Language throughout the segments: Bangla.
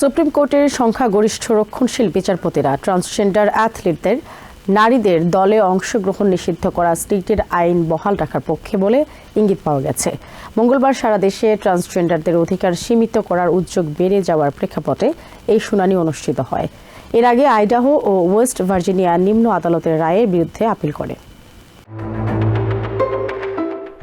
সুপ্রিম কোর্টের সংখ্যাগরিষ্ঠ রক্ষণশীল বিচারপতিরা ট্রান্সজেন্ডার অ্যাথলিটদের নারীদের দলে অংশগ্রহণ নিষিদ্ধ করা স্টেটের আইন বহাল রাখার পক্ষে বলে ইঙ্গিত পাওয়া গেছে। মঙ্গলবার সারা দেশে ট্রান্সজেন্ডারদের অধিকার সীমিত করার উদ্যোগ বেড়ে যাওয়ার প্রেক্ষাপটে এই শুনানি অনুষ্ঠিত হয়। এর আগে আইডাহো ও ওয়েস্ট ভার্জিনিয়া নিম্ন আদালতের রায়ের বিরুদ্ধে আপিল করে।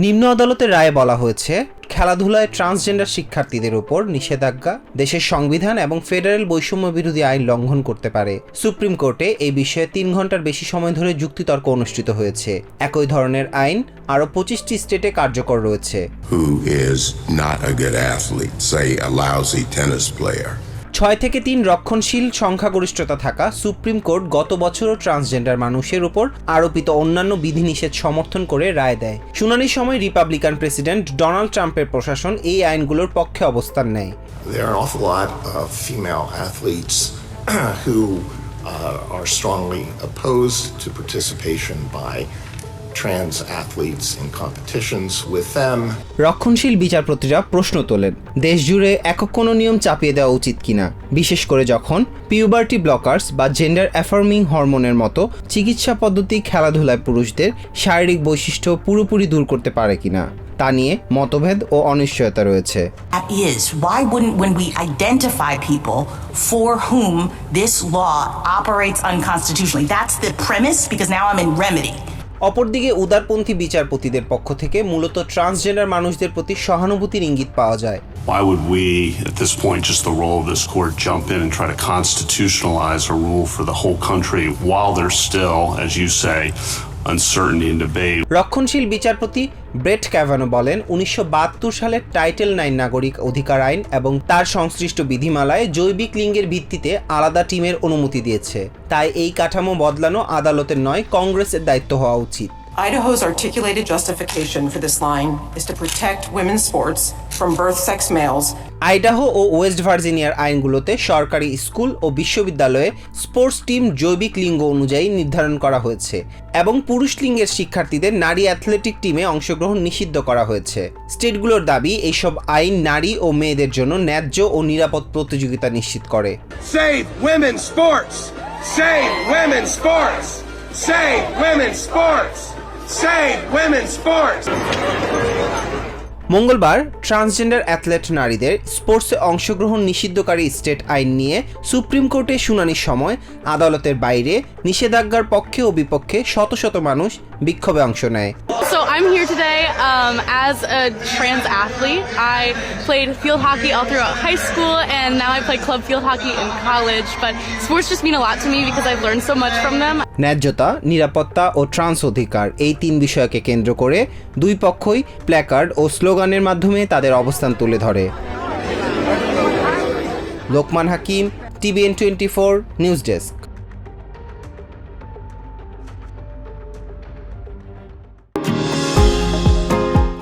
নিম্ন আদালতের রায়ে বলা হয়েছে খেলাধুলায় ট্রান্সজেন্ডার শিক্ষার্থীদের উপর নিষেধাজ্ঞা, দেশের সংবিধান এবং ফেডারেল বৈষম্য বিরোধী আইন লঙ্ঘন করতে পারে। সুপ্রিম কোর্টে এই বিষয়ে তিন ঘণ্টার বেশি সময় ধরে যুক্তিতর্ক অনুষ্ঠিত হয়েছে। একই ধরনের আইন আরও পঁচিশটি স্টেটে কার্যকর রয়েছে. ছয় থেকে তিন রক্ষণশীল সংখ্যাগরিষ্ঠতা থাকা সুপ্রিম কোর্ট গত বছরও ট্রান্সজেন্ডার মানুষের উপর আরোপিত অন্যান্য বিধিনিষেধ সমর্থন করে রায় দেয়। শুনানির সময় রিপাবলিকান প্রেসিডেন্ট ডোনাল্ড ট্রাম্পের প্রশাসন এই আইনগুলোর পক্ষে অবস্থান নেয়। trans athletes in competitions with them. রক্ষণশীল বিচারপতিরা প্রশ্ন তোলেন দেশ জুড়ে একক কোনো নিয়ম চাপিয়ে দেওয়া উচিত কিনা বিশেষ করে যখন পিউবার্টি ব্লকার্স বা জেন্ডার অ্যাফার্মিং হরমোনের মতো চিকিৎসা পদ্ধতি খেলাধুলায় পুরুষদের শারীরিক বৈশিষ্ট্য পুরোপুরি দূর করতে পারে কিনা তা নিয়ে মতভেদ ও অনিশ্চয়তা রয়েছে is. Why wouldn't, when we identify people for whom this law operates unconstitutionally, that's the premise, because now I'm in remedy. অপরদিকে উদারপন্থী বিচারপতিদের পক্ষ থেকে মূলত ট্রান্সজেন্ডার মানুষদের প্রতি সহানুভূতির ইঙ্গিত পাওয়া যায় Why would we, at this point, just the role of this court, jump in and try to constitutionalize a rule for the whole country while there's still, as you say? রক্ষণশীল বিচারপতি ব্রেট ক্যাভানো বলেন, উনিশশো সালের টাইটেল নাইন নাগরিক অধিকার আইন এবং তার সংশ্লিষ্ট বিধিমালায় জৈবিক লিঙ্গের ভিত্তিতে আলাদা টিমের অনুমতি দিয়েছে। তাই এই কাঠামো বদলানো আদালতের নয়, কংগ্রেসের দায়িত্ব হওয়া উচিত। Idaho's articulated justification for this line is to protect women's sports from birth sex males Idaho O West ভার্জিনিয়ার আইনগুলোতে সরকারি স্কুল ও বিশ্ববিদ্যালয়ে স্পোর্টস টিম জৈবিক লিঙ্গ অনুযায়ী নির্ধারণ করা হয়েছে এবং পুরুষ লিঙ্গের শিক্ষার্থীদের নারী অ্যাথলেটিক টিমে অংশগ্রহণ নিষিদ্ধ করা হয়েছে স্টেটগুলোর দাবি এইসব আইন নারী ও মেয়েদের জন্য ন্যায্য ও নিরাপদ প্রতিযোগিতা নিশ্চিত করে Save women's sports! Save women's sports! Save women's sports! মঙ্গলবার ট্রান্সজেন্ডার অ্যাথলেট নারীদের স্পোর্টসে অংশগ্রহণ নিষিদ্ধকারী স্টেট আইন নিয়ে সুপ্রিম কোর্টে শুনানির সময় আদালতের বাইরে নিষেধাজ্ঞার পক্ষে ও বিপক্ষে শত শত মানুষ বিক্ষোভে অংশ নেয়। I'm here today um, as a trans athlete. I played field hockey all throughout high school, and now I play club field hockey in college. But sports just mean a lot to me because I've learned so much from them. ন্যায্যতা নিরাপত্তা ও ট্রান্স অধিকার এই তিন বিষয়কে কেন্দ্র করে দুই পক্ষই প্ল্যাকার্ড ও স্লোগানের মাধ্যমে তাদের অবস্থান তুলে ধরে Lokman Hakim TVN twenty four news desk